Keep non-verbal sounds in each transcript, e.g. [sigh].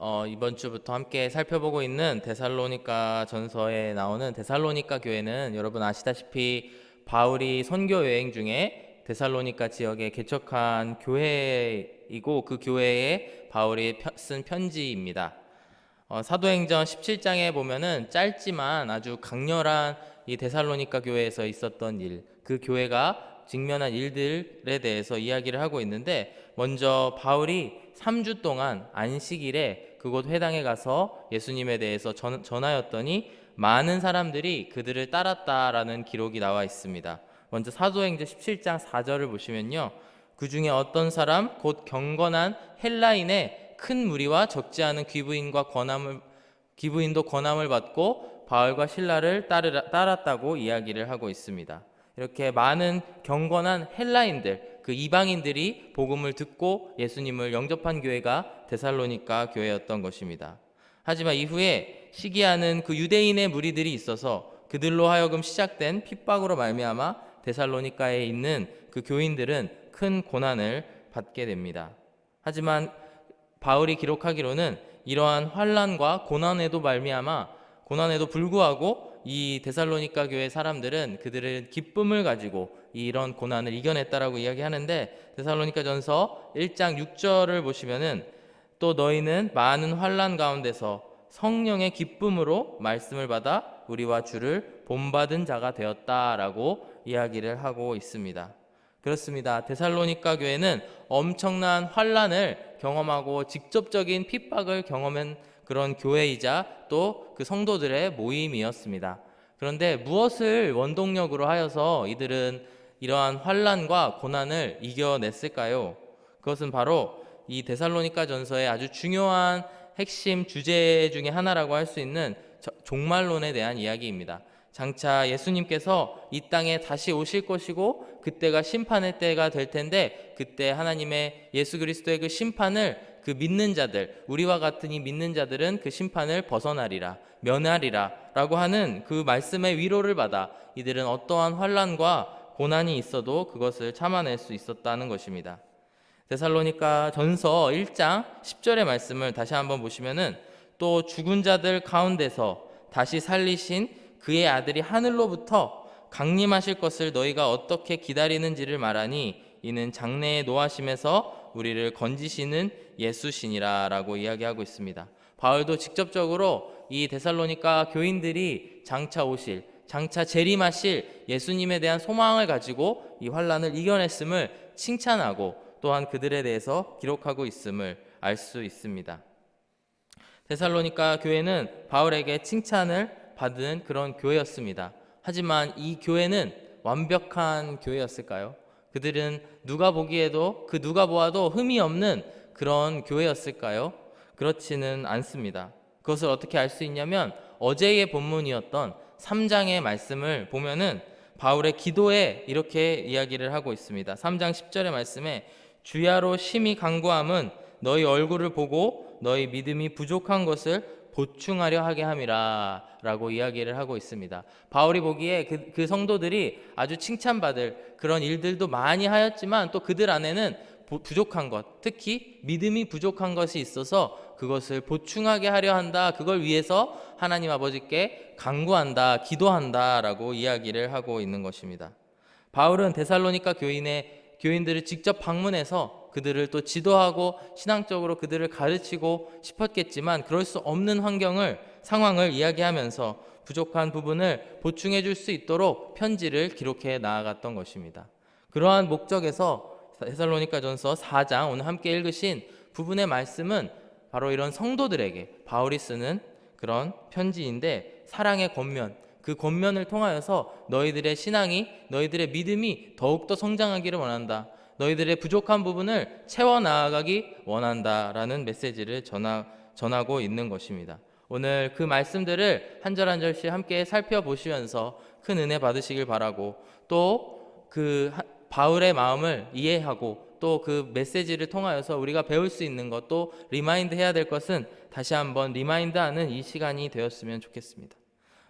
어, 이번 주부터 함께 살펴보고 있는 데살로니가 전서에 나오는 데살로니가 교회는 여러분 아시다시피 바울이 선교 여행 중에 데살로니가 지역에 개척한 교회이고 그 교회에 바울이 펴- 쓴 편지입니다. 어, 사도행전 17장에 보면은 짧지만 아주 강렬한 이 데살로니가 교회에서 있었던 일, 그 교회가 직면한 일들에 대해서 이야기를 하고 있는데 먼저 바울이 3주 동안 안식일에 그곳 회당에 가서 예수님에 대해서 전, 전하였더니 많은 사람들이 그들을 따랐다라는 기록이 나와 있습니다. 먼저 사도행전 17장 4절을 보시면요. 그 중에 어떤 사람 곧 경건한 헬라인의 큰 무리와 적지 않은 귀부인과 권함을 기부인도 권함을 받고 바울과 신라를 따르라, 따랐다고 이야기를 하고 있습니다. 이렇게 많은 경건한 헬라인들, 그 이방인들이 복음을 듣고 예수님을 영접한 교회가 데살로니가 교회였던 것입니다. 하지만 이후에 시기하는 그 유대인의 무리들이 있어서 그들로 하여금 시작된 핍박으로 말미암아 데살로니가에 있는 그 교인들은 큰 고난을 받게 됩니다. 하지만 바울이 기록하기로는 이러한 환란과 고난에도 말미암아 고난에도 불구하고 이 데살로니가 교회 사람들은 그들은 기쁨을 가지고 이런 고난을 이겨냈다라고 이야기하는데 데살로니가 전서 1장 6절을 보시면은 또 너희는 많은 환란 가운데서 성령의 기쁨으로 말씀을 받아 우리와 주를 본받은 자가 되었다라고 이야기를 하고 있습니다. 그렇습니다. 데살로니가 교회는 엄청난 환란을 경험하고 직접적인 핍박을 경험한 그런 교회이자 또 그 성도들의 모임이었습니다. 그런데 무엇을 원동력으로 하여서 이들은 이러한 환란과 고난을 이겨냈을까요? 그것은 바로 이 데살로니가 전서의 아주 중요한 핵심 주제 중에 하나라고 할 수 있는 저- 종말론에 대한 이야기입니다. 장차 예수님께서 이 땅에 다시 오실 것이고 그때가 심판의 때가 될 텐데 그때 하나님의 예수 그리스도의 그 심판을 그 믿는 자들 우리와 같은 이 믿는 자들은 그 심판을 벗어나리라 면하리라라고 하는 그 말씀의 위로를 받아 이들은 어떠한 환란과 고난이 있어도 그것을 참아낼 수 있었다는 것입니다. 데살로니가 전서 1장 10절의 말씀을 다시 한번 보시면은 또 죽은 자들 가운데서 다시 살리신 그의 아들이 하늘로부터 강림하실 것을 너희가 어떻게 기다리는지를 말하니 이는 장래의 노하심에서 우리를 건지시는 예수시니라라고 이야기하고 있습니다. 바울도 직접적으로 이 데살로니가 교인들이 장차 오실 장차 재림하실 예수님에 대한 소망을 가지고 이 환란을 이겨냈음을 칭찬하고 또한 그들에 대해서 기록하고 있음을 알 수 있습니다. 데살로니가 교회는 바울에게 칭찬을 받은 그런 교회였습니다. 하지만 이 교회는 완벽한 교회였을까요? 그들은 누가 보기에도 그 누가 보아도 흠이 없는 그런 교회였을까요? 그렇지는 않습니다. 그것을 어떻게 알 수 있냐면 어제의 본문이었던 3장의 말씀을 보면은 바울의 기도에 이렇게 이야기를 하고 있습니다. 3장 10절의 말씀에 주야로 심히 간구함은 너희 얼굴을 보고 너희 믿음이 부족한 것을 보충하려 하게 함이라 라고 이야기를 하고 있습니다. 바울이 보기에 그, 그 성도들이 아주 칭찬받을 그런 일들도 많이 하였지만 또 그들 안에는 부- 부족한 것, 특히 믿음이 부족한 것이 있어서 그것을 보충하게 하려 한다. 그걸 위해서 하나님 아버지께 간구한다, 기도한다 라고 이야기를 하고 있는 것입니다. 바울은 데살로니가 교인의 교인들을 직접 방문해서 그들을 또 지도하고 신앙적으로 그들을 가르치고 싶었겠지만 그럴 수 없는 환경을 상황을 이야기하면서 부족한 부분을 보충해 줄 수 있도록 편지를 기록해 나아갔던 것입니다. 그러한 목적에서 데살로니가전서 4장 오늘 함께 읽으신 부분의 말씀은 바로 이런 성도들에게 바울이 쓰는 그런 편지인데 사랑의 권면 그 권면을 통하여서 너희들의 신앙이 너희들의 믿음이 더욱더 성장하기를 원한다. 너희들의 부족한 부분을 채워 나아가기 원한다라는 메시지를 전하, 전하고 있는 것입니다. 오늘 그 말씀들을 한 절 한 절씩 함께 살펴보시면서 큰 은혜 받으시길 바라고 또 그 바울의 마음을 이해하고 또 그 메시지를 통하여서 우리가 배울 수 있는 것또 리마인드 해야 될 것은 다시 한번 리마인드하는 이 시간이 되었으면 좋겠습니다.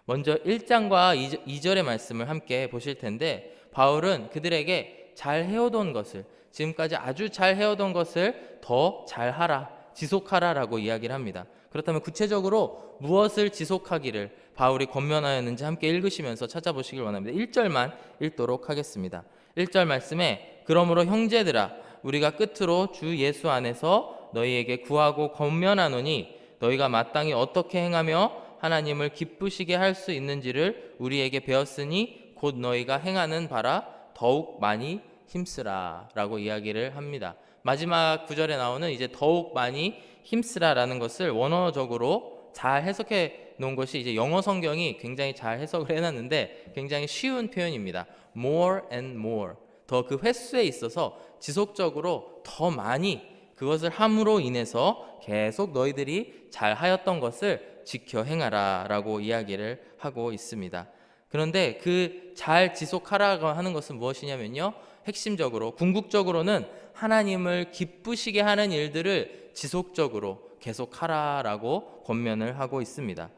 먼저 1장과 2절의 말씀을 함께 보실 텐데 바울은 그들에게 잘 해오던 것을 지금까지 아주 잘 해오던 것을 더 잘하라 지속하라라고 이야기를 합니다. 그렇다면 구체적으로 무엇을 지속하기를 바울이 권면하였는지 함께 읽으시면서 찾아보시길 원합니다. 1절만 읽도록 하겠습니다. 1절 말씀에 그러므로 형제들아 우리가 끝으로 주 예수 안에서 너희에게 구하고 권면하노니 너희가 마땅히 어떻게 행하며 하나님을 기쁘시게 할 수 있는지를 우리에게 배웠으니 곧 너희가 행하는 바라 더욱 많이 힘쓰라 라고 이야기를 합니다. 마지막 구절에 나오는 이제 더욱 많이 힘쓰라 라는 것을 원어적으로 잘 해석해 놓은 것이 이제 영어 성경이 굉장히 잘 해석을 해놨는데 굉장히 쉬운 표현입니다. more and more 더 그 횟수에 있어서 지속적으로 더 많이 그것을 함으로 인해서 계속 너희들이 잘 하였던 것을 지켜 행하라 라고 이야기를 하고 있습니다. 그런데 그 잘 지속하라고 하는 것은 무엇이냐면요. 핵심적으로 궁극적으로는 하나님을 기쁘시게 하는 일들을 지속적으로 계속하라 라고 권면을 하고 있습니다.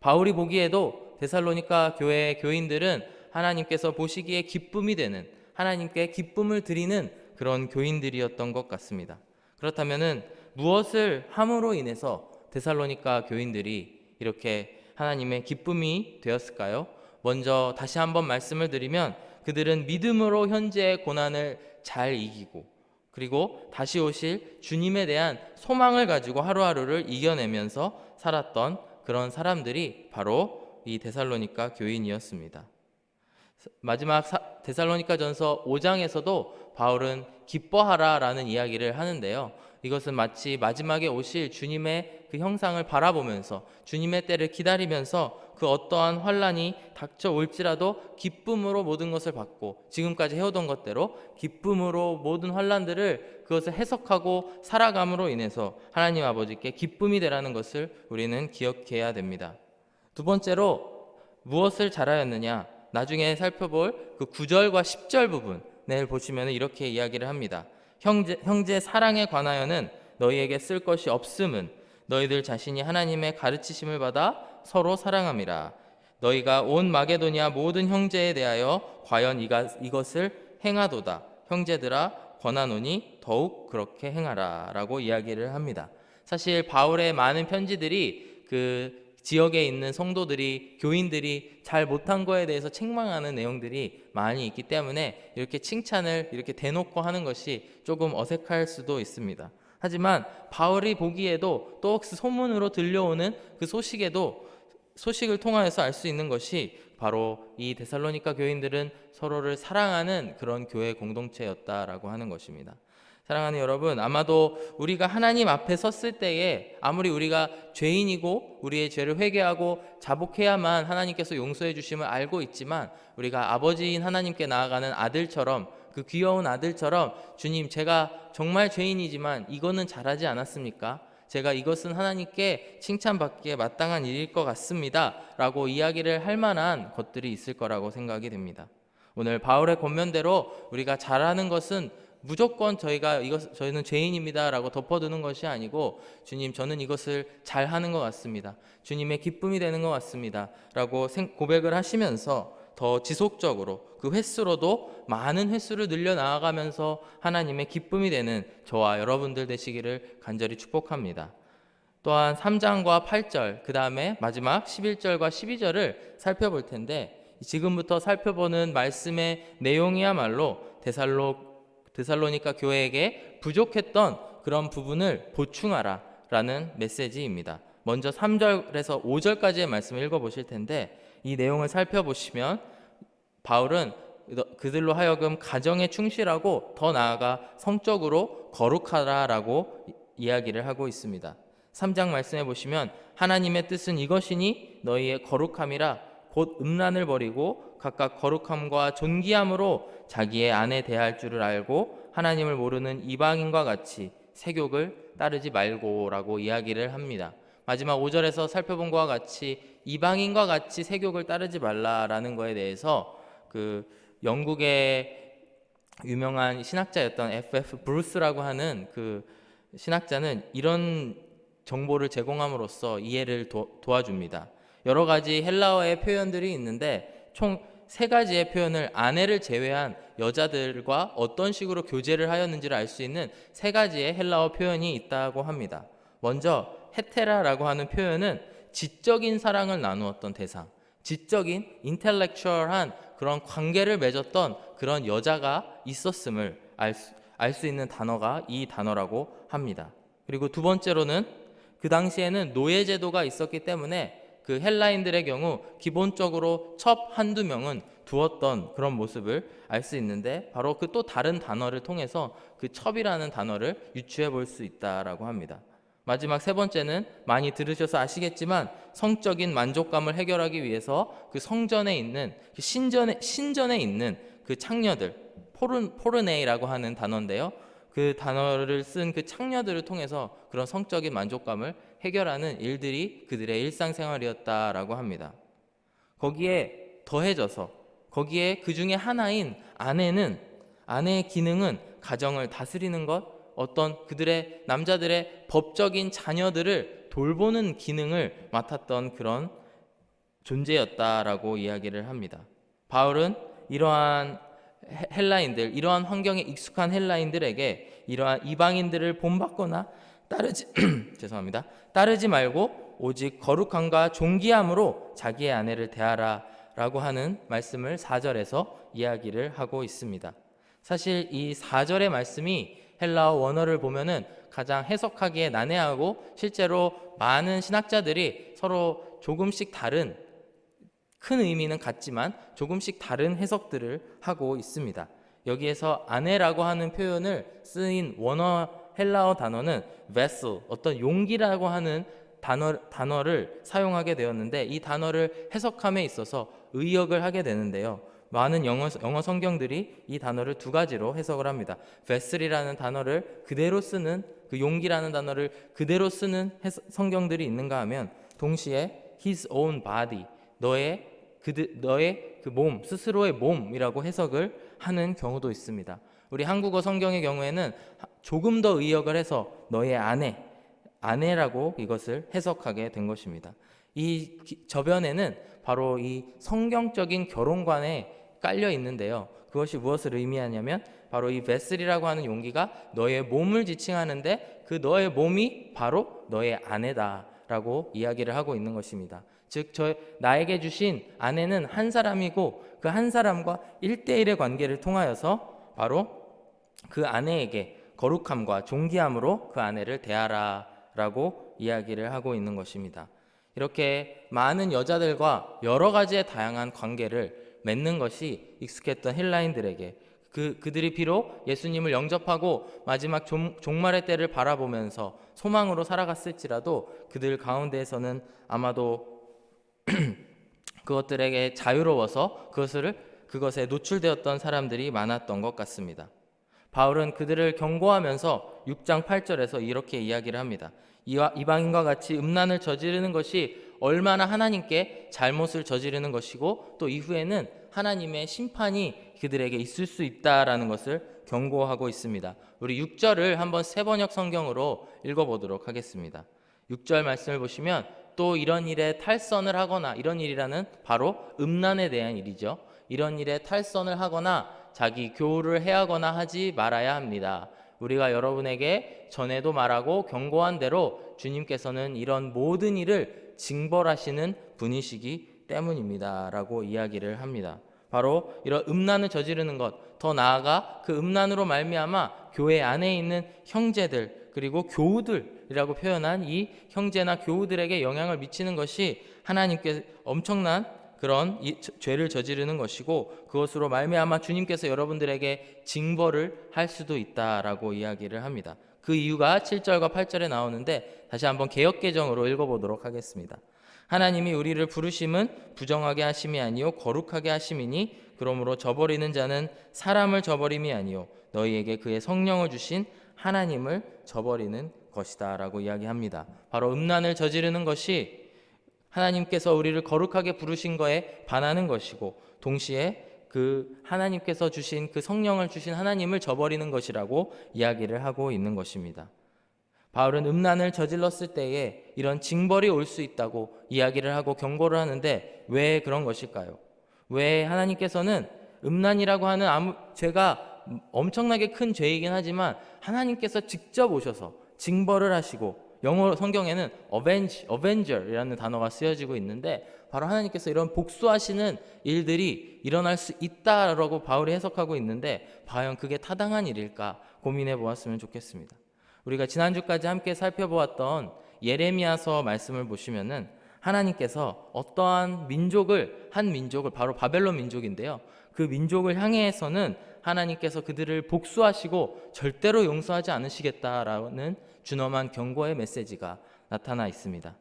바울이 보기에도 데살로니가 교회 교인들은 하나님께서 보시기에 기쁨이 되는 하나님께 기쁨을 드리는 그런 교인들이었던 것 같습니다. 그렇다면은 무엇을 함으로 인해서 데살로니가 교인들이 이렇게 하나님의 기쁨이 되었을까요? 먼저 다시 한번 말씀을 드리면 그들은 믿음으로 현재의 고난을 잘 이기고 그리고 다시 오실 주님에 대한 소망을 가지고 하루하루를 이겨내면서 살았던 그런 사람들이 바로 이 데살로니가 교인이었습니다. 마지막 사, 데살로니가 전서 5장에서도 바울은 기뻐하라 라는 이야기를 하는데요. 이것은 마치 마지막에 오실 주님의 그 형상을 바라보면서 주님의 때를 기다리면서 그 어떠한 환란이 닥쳐올지라도 기쁨으로 모든 것을 받고 지금까지 해오던 것대로 기쁨으로 모든 환란들을 그것을 해석하고 살아감으로 인해서 하나님 아버지께 기쁨이 되라는 것을 우리는 기억해야 됩니다. 두 번째로 무엇을 잘하였느냐? 나중에 살펴볼 그 9절과 10절 부분을 보시면 이렇게 이야기를 합니다. 형제, 형제 사랑에 관하여는 너희에게 쓸 것이 없음은 너희들 자신이 하나님의 가르치심을 받아 서로 사랑함이라. 너희가 온 마게도니아 모든 형제에 대하여 과연 이가, 이것을 행하도다. 형제들아 권하노니 더욱 그렇게 행하라 라고 이야기를 합니다. 사실 바울의 많은 편지들이 그 지역에 있는 성도들이 교인들이 잘 못한 거에 대해서 책망하는 내용들이 많이 있기 때문에 이렇게 칭찬을 이렇게 대놓고 하는 것이 조금 어색할 수도 있습니다. 하지만 바울이 보기에도 또 소문으로 들려오는 그 소식에도 소식을 통하여서 알 수 있는 것이 바로 이 데살로니가 교인들은 서로를 사랑하는 그런 교회 공동체였다라고 하는 것입니다. 사랑하는 여러분, 아마도 우리가 하나님 앞에 섰을 때에 아무리 우리가 죄인이고 우리의 죄를 회개하고 자복해야만 하나님께서 용서해 주심을 알고 있지만 우리가 아버지인 하나님께 나아가는 아들처럼 그 귀여운 아들처럼 주님 제가 정말 죄인이지만 이거는 잘하지 않았습니까? 제가 이것은 하나님께 칭찬받기에 마땅한 일일 것 같습니다. 라고 이야기를 할 만한 것들이 있을 거라고 생각이 됩니다. 오늘 바울의 권면대로 우리가 잘하는 것은 무조건 저희가 이것 저희는 죄인입니다라고 덮어두는 것이 아니고 주님 저는 이것을 잘 하는 것 같습니다. 주님의 기쁨이 되는 것 같습니다라고 고백을 하시면서 더 지속적으로 그 횟수로도 많은 횟수를 늘려 나아가면서 하나님의 기쁨이 되는 저와 여러분들 되시기를 간절히 축복합니다. 또한 3장과 8절, 그 다음에 마지막 11절과 12절을 살펴볼 텐데 지금부터 살펴보는 말씀의 내용이야말로 데살로 데살로니가 교회에게 부족했던 그런 부분을 보충하라 라는 메시지입니다. 먼저 3절에서 5절까지의 말씀을 읽어 보실 텐데 이 내용을 살펴보시면 바울은 그들로 하여금 가정에 충실하고 더 나아가 성적으로 거룩하라라고 이야기를 하고 있습니다. 3장 말씀해 보시면 하나님의 뜻은 이것이니 너희의 거룩함이라 곧 음란을 버리고 각각 거룩함과 존귀함으로 자기의 아내 대할 줄을 알고 하나님을 모르는 이방인과 같이 세욕을 따르지 말고라고 이야기를 합니다. 마지막 5절에서 살펴본 것과 같이 이방인과 같이 세욕을 따르지 말라라는 거에 대해서 그 영국의 유명한 신학자였던 F.F. 브루스라고 하는 그 신학자는 이런 정보를 제공함으로써 이해를 도, 도와줍니다. 여러 가지 헬라어의 표현들이 있는데 총 세 가지의 표현을 아내를 제외한 여자들과 어떤 식으로 교제를 하였는지를 알 수 있는 세 가지의 헬라어 표현이 있다고 합니다. 먼저 헤테라라고 하는 표현은 지적인 사랑을 나누었던 대상, 지적인 인텔렉츄얼한 그런 관계를 맺었던 그런 여자가 있었음을 알 수, 알수 있는 단어가 이 단어라고 합니다. 그리고 두 번째로는 그 당시에는 노예 제도가 있었기 때문에 그 헬라인들의 경우 기본적으로 첩 한두 명은 두었던 그런 모습을 알 수 있는데 바로 그 또 다른 단어를 통해서 그 첩이라는 단어를 유추해 볼 수 있다라고 합니다. 마지막 세 번째는 많이 들으셔서 아시겠지만 성적인 만족감을 해결하기 위해서 그 성전에 있는 그 신전에 신전에 있는 그 창녀들 포른 포르네이라고 하는 단어인데요. 그 단어를 쓴 그 창녀들을 통해서 그런 성적인 만족감을 해결하는 일들이 그들의 일상생활이었다라고 합니다. 거기에 더해져서 거기에 그 중에 하나인 아내는 아내의 기능은 가정을 다스리는 것, 어떤 그들의 남자들의 법적인 자녀들을 돌보는 기능을 맡았던 그런 존재였다라고 이야기를 합니다. 바울은 이러한 헬- 헬라인들, 이러한 환경에 익숙한 헬라인들에게 이러한 이방인들을 본받거나 따르지 [clears throat] 죄송합니다. 따르지 말고 오직 거룩함과 존귀함으로 자기의 아내를 대하라라고 하는 말씀을 4절에서 이야기를 하고 있습니다. 사실 이 4절의 말씀이 헬라어 원어를 보면은 가장 해석하기에 난해하고 실제로 많은 신학자들이 서로 조금씩 다른 큰 의미는 같지만 조금씩 다른 해석들을 하고 있습니다. 여기에서 아내라고 하는 표현을 쓰인 원어 헬라어 단어는 vessel, 어떤 용기라고 하는 단어, 단어를 사용하게 되었는데 이 단어를 해석함에 있어서 의역을 하게 되는데요. 많은 영어, 영어 성경들이 이 단어를 두 가지로 해석을 합니다. vessel이라는 단어를 그대로 쓰는 그 용기라는 단어를 그대로 쓰는 해석- 성경들이 있는가 하면 동시에 his own body, 너의 그드, 너의 그 몸, 스스로의 몸이라고 해석을 하는 경우도 있습니다. 우리 한국어 성경의 경우에는 하- 조금 더 의역을 해서 너의 아내, 아내라고 이것을 해석하게 된 것입니다. 이 기- 저변에는 바로 이 성경적인 결혼관에 깔려 있는데요. 그것이 무엇을 의미하냐면 바로 이 베슬이라고 하는 용기가 너의 몸을 지칭하는데 그 너의 몸이 바로 너의 아내다라고 이야기를 하고 있는 것입니다. 즉, 저 나에게 주신 아내는 한 사람이고 그 한 사람과 일대일의 관계를 통하여서 바로 그 아내에게 거룩함과 존귀함으로 그 아내를 대하라라고 이야기를 하고 있는 것입니다. 이렇게 많은 여자들과 여러 가지의 다양한 관계를 맺는 것이 익숙했던 헬라인들에게 그 그들이 비록 예수님을 영접하고 마지막 종, 종말의 때를 바라보면서 소망으로 살아갔을지라도 그들 가운데에서는 아마도 [clears throat] 그것들에게 자유로워서 그것을 그것에 노출되었던 사람들이 많았던 것 같습니다. 바울은 그들을 경고하면서 6장 8절에서 이렇게 이야기를 합니다. 이방인과 같이 음란을 저지르는 것이 얼마나 하나님께 잘못을 저지르는 것이고 또 이후에는 하나님의 심판이 그들에게 있을 수 있다라는 것을 경고하고 있습니다. 우리 6절을 한번 세 번역 성경으로 읽어보도록 하겠습니다. 6절 말씀을 보시면 또 이런 일에 탈선을 하거나 이런 일이라는 바로 음란에 대한 일이죠. 이런 일에 탈선을 하거나 자기 교우를 해하거나 하지 말아야 합니다. 우리가 여러분에게 전에도 말하고 경고한 대로 주님께서는 이런 모든 일을 징벌하시는 분이시기 때문입니다 라고 이야기를 합니다. 바로 이런 음란을 저지르는 것, 더 나아가 그 음란으로 말미암아 교회 안에 있는 형제들 그리고 교우들이라고 표현한 이 형제나 교우들에게 영향을 미치는 것이 하나님께 엄청난 그런 이 저- 죄를 저지르는 것이고 그것으로 말미암아 주님께서 여러분들에게 징벌을 할 수도 있다라고 이야기를 합니다. 그 이유가 7절과 8절에 나오는데 다시 한번 개역 개정으로 읽어 보도록 하겠습니다. 하나님이 우리를 부르심은 부정하게 하심이 아니요 거룩하게 하심이니 그러므로 저버리는 자는 사람을 저버림이 아니요 너희에게 그의 성령을 주신 하나님을 저버리는 것이다라고 이야기합니다. 바로 음란을 저지르는 것이 하나님께서 우리를 거룩하게 부르신 거에 반하는 것이고 동시에 그 하나님께서 주신 그 성령을 주신 하나님을 저버리는 것이라고 이야기를 하고 있는 것입니다. 바울은 음란을 저질렀을 때에 이런 징벌이 올 수 있다고 이야기를 하고 경고를 하는데 왜 그런 것일까요? 왜 하나님께서는 음란이라고 하는 아무 죄가 엄청나게 큰 죄이긴 하지만 하나님께서 직접 오셔서 징벌을 하시고 영어 성경에는 avenge, avenger이라는 단어가 쓰여지고 있는데 바로 하나님께서 이런 복수하시는 일들이 일어날 수 있다라고 바울이 해석하고 있는데 과연 그게 타당한 일일까 고민해 보았으면 좋겠습니다. 우리가 지난주까지 함께 살펴보았던 예레미야서 말씀을 보시면은 하나님께서 어떠한 민족을 한 민족을 바로 바벨론 민족인데요. 그 민족을 향해서는 하나님께서 그들을 복수하시고 절대로 용서하지 않으시겠다라는 준엄한 경고의 메시지가 나타나 있습니다.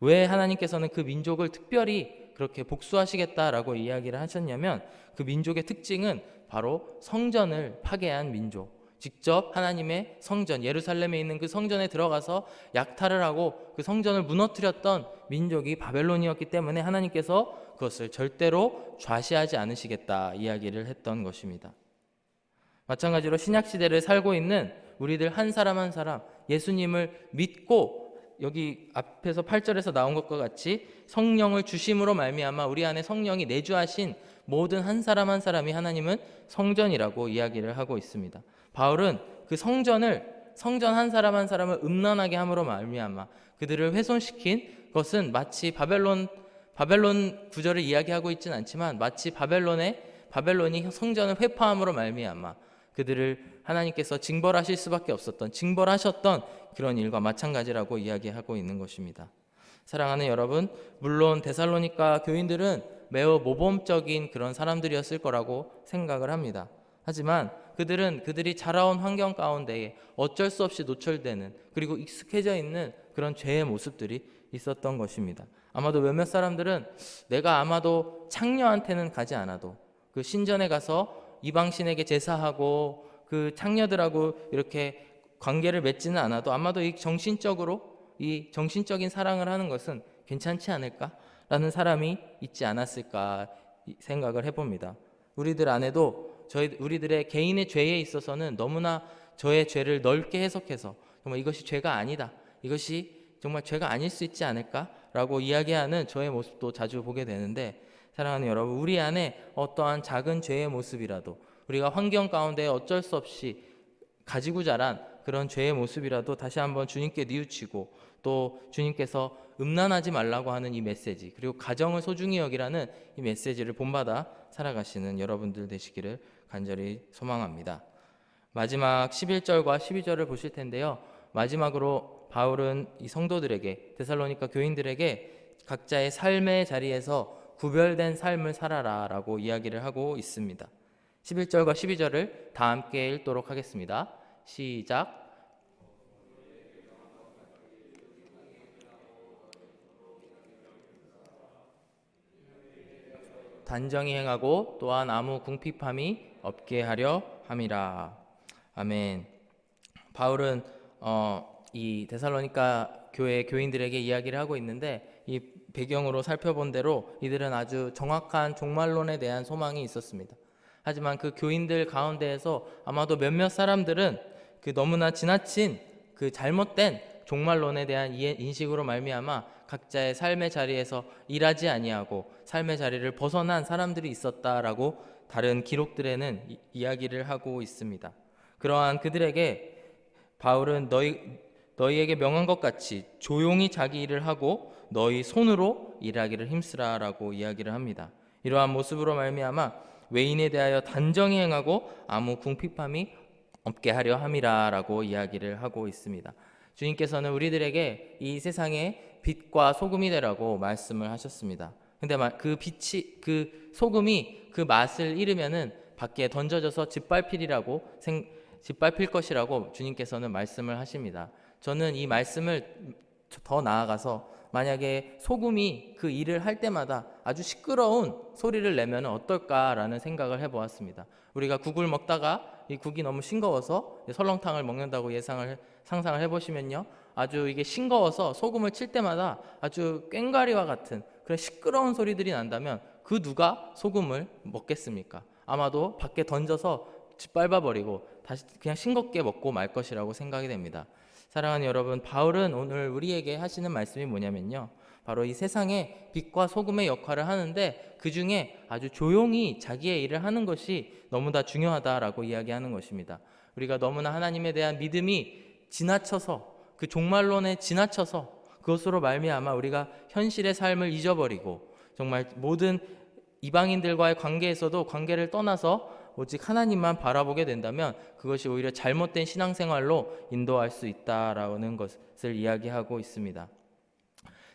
왜 하나님께서는 그 민족을 특별히 그렇게 복수하시겠다라고 이야기를 하셨냐면 그 민족의 특징은 바로 성전을 파괴한 민족. 직접 하나님의 성전 예루살렘에 있는 그 성전에 들어가서 약탈을 하고 그 성전을 무너뜨렸던 민족이 바벨론이었기 때문에 하나님께서 그것을 절대로 좌시하지 않으시겠다 이야기를 했던 것입니다. 마찬가지로 신약 시대를 살고 있는 우리들 한 사람 한 사람 예수님을 믿고 여기 앞에서 8절에서 나온 것과 같이 성령을 주심으로 말미암아 우리 안에 성령이 내주하신 모든 한 사람 한 사람이 하나님은 성전이라고 이야기를 하고 있습니다. 바울은 그 성전을 성전 한 사람 한 사람을 음란하게 함으로 말미암아 그들을 훼손시킨 것은 마치 바벨론 바벨론 구절을 이야기하고 있지는 않지만 마치 바벨론의 바벨론이 성전을 회파함으로 말미암아 그들을 하나님께서 징벌하실 수밖에 없었던 징벌하셨던 그런 일과 마찬가지라고 이야기하고 있는 것입니다. 사랑하는 여러분, 물론 데살로니가 교인들은 매우 모범적인 그런 사람들이었을 거라고 생각을 합니다. 하지만 그들은 그들이 자라온 환경 가운데에 어쩔 수 없이 노출되는 그리고 익숙해져 있는 그런 죄의 모습들이 있었던 것입니다. 아마도 몇몇 사람들은 내가 아마도 창녀한테는 가지 않아도 그 신전에 가서 이방신에게 제사하고 그 창녀들하고 이렇게 관계를 맺지는 않아도 아마도 이 정신적으로 이 정신적인 사랑을 하는 것은 괜찮지 않을까라는 사람이 있지 않았을까 생각을 해봅니다. 우리들 안에도 저희 우리들의 개인의 죄에 있어서는 너무나 저의 죄를 넓게 해석해서 정말 이것이 죄가 아니다. 이것이 정말 죄가 아닐 수 있지 않을까라고 이야기하는 저의 모습도 자주 보게 되는데 사랑하는 여러분, 우리 안에 어떠한 작은 죄의 모습이라도 우리가 환경 가운데 어쩔 수 없이 가지고 자란 그런 죄의 모습이라도 다시 한번 주님께 뉘우치고 또 주님께서 음란하지 말라고 하는 이 메시지 그리고 가정을 소중히 여기라는 이 메시지를 본받아 살아가시는 여러분들 되시기를 간절히 소망합니다. 마지막 11절과 12절을 보실 텐데요. 마지막으로 바울은 이 성도들에게 데살로니가 교인들에게 각자의 삶의 자리에서 구별된 삶을 살아라 라고 이야기를 하고 있습니다. 11절과 12절을 다 함께 읽도록 하겠습니다. 시작. 단정히 행하고 또한 아무 궁핍함이 없게 하려 함이라. 아멘. 바울은 어, 이 데살로니가 교회 교인들에게 이야기를 하고 있는데 이 배경으로 살펴본 대로 이들은 아주 정확한 종말론에 대한 소망이 있었습니다. 하지만 그 교인들 가운데에서 아마도 몇몇 사람들은 그 너무나 지나친 그 잘못된 종말론에 대한 인식으로 말미암아 각자의 삶의 자리에서 일하지 아니하고 삶의 자리를 벗어난 사람들이 있었다라고 다른 기록들에는 이- 이야기를 하고 있습니다. 그러한 그들에게 바울은 너희 너희에게 명한 것 같이 조용히 자기 일을 하고 너희 손으로 일하기를 힘쓰라라고 이야기를 합니다. 이러한 모습으로 말미암아 외인에 대하여 단정히 행하고 아무 궁핍함이 없게 하려 함이라라고 이야기를 하고 있습니다. 주님께서는 우리들에게 이 세상의 빛과 소금이 되라고 말씀을 하셨습니다. 근데 마- 그 빛이 그 소금이 그 맛을 잃으면은 밖에 던져져서 짓밟히리라고 생, 짓밟힐 것이라고 주님께서는 말씀을 하십니다. 저는 이 말씀을 더 나아가서 만약에 소금이 그 일을 할 때마다 아주 시끄러운 소리를 내면 어떨까라는 생각을 해보았습니다. 우리가 국을 먹다가 이 국이 너무 싱거워서 설렁탕을 먹는다고 예상을 상상을 해보시면요, 아주 이게 싱거워서 소금을 칠 때마다 아주 꽹과리와 같은 그런 시끄러운 소리들이 난다면 그 누가 소금을 먹겠습니까? 아마도 밖에 던져서 짓밟아 버리고 다시 그냥 싱겁게 먹고 말 것이라고 생각이 됩니다. 사랑하는 여러분, 바울은 오늘 우리에게 하시는 말씀이 뭐냐면요. 바로 이 세상에 빛과 소금의 역할을 하는데 그 중에 아주 조용히 자기의 일을 하는 것이 너무나 중요하다라고 이야기하는 것입니다. 우리가 너무나 하나님에 대한 믿음이 지나쳐서 그 종말론에 지나쳐서 그것으로 말미암아 우리가 현실의 삶을 잊어버리고 정말 모든 이방인들과의 관계에서도 관계를 떠나서 오직 하나님만 바라보게 된다면 그것이 오히려 잘못된 신앙생활로 인도할 수 있다라는 것을 이야기하고 있습니다.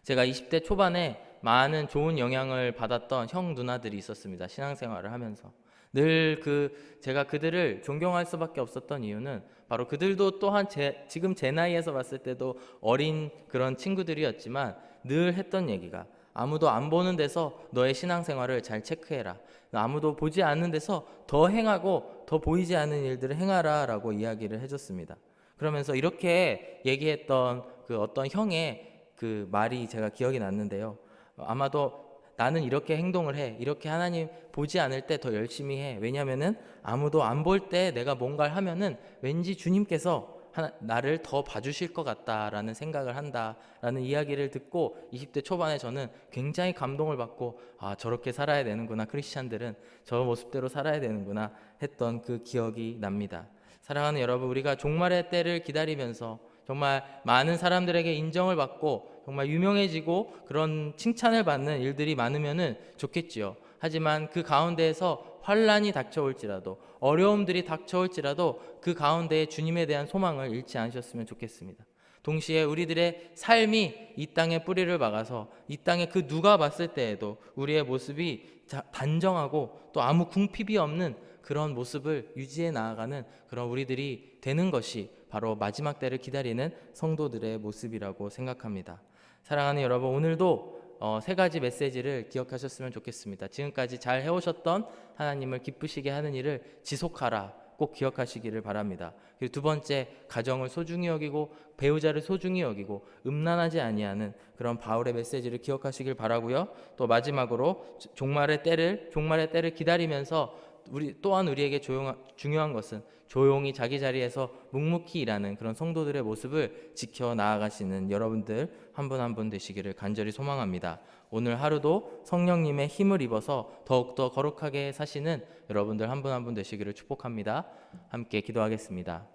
제가 20대 초반에 많은 좋은 영향을 받았던 형 누나들이 있었습니다. 신앙생활을 하면서 늘 그 제가 그들을 존경할 수밖에 없었던 이유는 바로 그들도 또한 제, 지금 제 나이에서 봤을 때도 어린 그런 친구들이었지만 늘 했던 얘기가 아무도 안 보는 데서 너의 신앙생활을 잘 체크해라. 아무도 보지 않는 데서 더 행하고 더 보이지 않는 일들을 행하라 라고 이야기를 해줬습니다. 그러면서 이렇게 얘기했던 그 어떤 형의 그 말이 제가 기억이 났는데요. 아마도 나는 이렇게 행동을 해. 이렇게 하나님 보지 않을 때 더 열심히 해. 왜냐면은 아무도 안 볼 때 내가 뭔가를 하면은 왠지 주님께서 하 나, 나를 더 봐주실 것 같다라는 생각을 한다라는 이야기를 듣고 20대 초반에 저는 굉장히 감동을 받고 아 저렇게 살아야 되는구나 크리스찬들은 저 모습대로 살아야 되는구나 했던 그 기억이 납니다. 사랑하는 여러분 우리가 종말의 때를 기다리면서 정말 많은 사람들에게 인정을 받고 정말 유명해지고 그런 칭찬을 받는 일들이 많으면은 좋겠지요. 하지만 그 가운데에서 환란이 닥쳐올지라도 어려움들이 닥쳐올지라도 그 가운데에 주님에 대한 소망을 잃지 않으셨으면 좋겠습니다. 동시에 우리들의 삶이 이 땅에 뿌리를 박아서 이 땅에 그 누가 봤을 때에도 우리의 모습이 자- 단정하고 또 아무 궁핍이 없는 그런 모습을 유지해 나아가는 그런 우리들이 되는 것이 바로 마지막 때를 기다리는 성도들의 모습이라고 생각합니다. 사랑하는 여러분, 오늘도 어, 세 가지 메시지를 기억하셨으면 좋겠습니다. 지금까지 잘 해오셨던 하나님을 기쁘시게 하는 일을 지속하라. 꼭 기억하시기를 바랍니다. 그리고 두 번째, 가정을 소중히 여기고 배우자를 소중히 여기고 음란하지 아니하는 그런 바울의 메시지를 기억하시길 바라고요. 또 마지막으로 종말의 때를 종말의 때를 기다리면서 우리 또한 우리에게 조용, 중요한 것은 조용히 자기 자리에서 묵묵히 일하는 그런 성도들의 모습을 지켜 나아가시는 여러분들 한분 한 분 되시기를 간절히 소망합니다. 오늘 하루도 성령님의 힘을 입어서 더욱더 거룩하게 사시는 여러분들 한분 한분 되시기를 축복합니다. 함께 기도하겠습니다.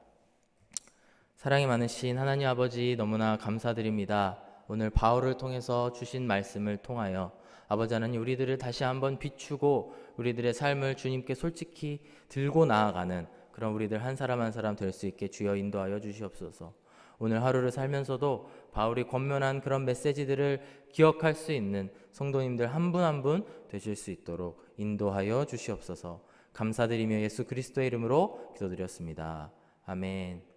사랑이 많으신 하나님 아버지 너무나 감사드립니다. 오늘 바울을 통해서 주신 말씀을 통하여 아버지 하나님 우리들을 다시 한번 비추고 우리들의 삶을 주님께 솔직히 들고 나아가는 그런 우리들 한 사람 한 사람 될 수 있게 주여 인도하여 주시옵소서. 오늘 하루를 살면서도 바울이 권면한 그런 메시지들을 기억할 수 있는 성도님들 한 분 한 분 되실 수 있도록 인도하여 주시옵소서. 감사드리며 예수 그리스도의 이름으로 기도드렸습니다. 아멘.